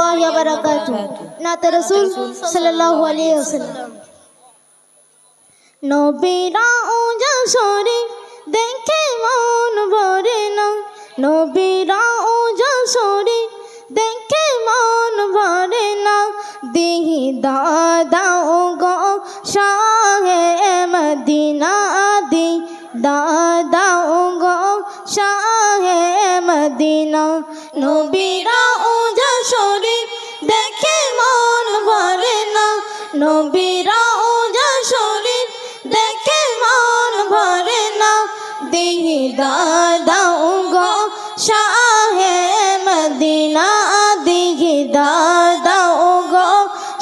রহমতুল্লাহ বারাকাত নাতে রসুল সাল্লাল্লাহু আলাইহি ওয়াসাল্লাম নবীরা ওজা শরীফ দেখে মন ভরে না নবীরা ওজা শরীফ দেখে মন ভরে না দিহি দাদাও গো শাহে মদিনা দি দাদাও গো শাহে মদিনা নবীরা নবীরা ওজা শরীফ দেখে মন ভরে না দিহি দাদাও গো শাহে মদিনা দিহি দাদাও গো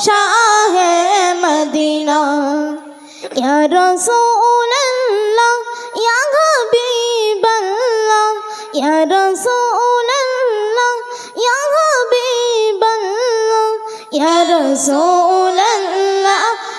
শাহে মদিনা। ইয়া রাসূলুল্লাহ, ইয়া হাবিবাল্লাহ, ইয়া রাসূলুল্লাহ, ইয়া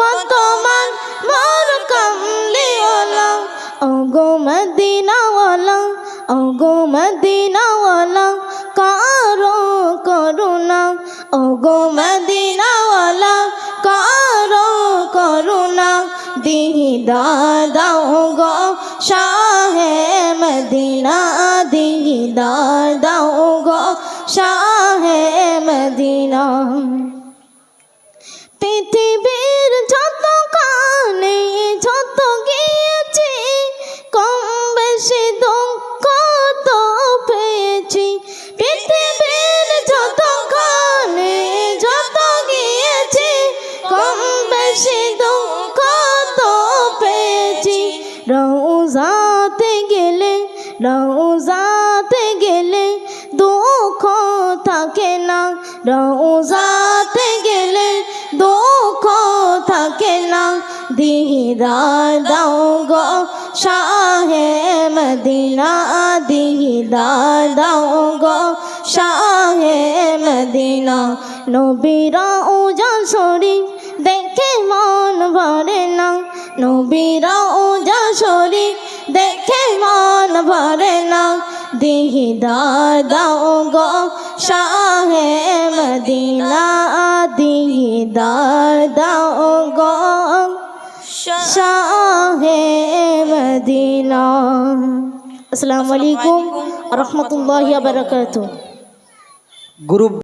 কত মান মোর কমলে ওলাম ওগো মদিনাওয়ালা ওগো মদিনাওয়ালা, কারও করুণা। ওগো মদিনাওয়ালা, কারও করুণা। দিহি দাদাও গো শাহে মদিনা দিহি দাদাও গো শাহে মদিনা। পৃথিবীর বেশি দুঃখ তো পেয়েছি। রৌজাতে গেলে রৌজাতে গেলে দুঃখ থাকে না। রৌজাতে গেলে দুঃখ থাকে না। দিহিরা দাও গো শাহে মদিনা দিহিরা দাও গো শাহে মদিনা। নবীরা ওজা শরীফ দেখে মন ভরে না। নবীরা ওজা শরীফ দেখে মন ভরে না। দিহি দাও গো শাহে মদিনা, দিহি দাও গো শাহে মদিনা। আসসালামু আলাইকুম রহমতুল্লাহ বারকাতুহ। গ্রুপ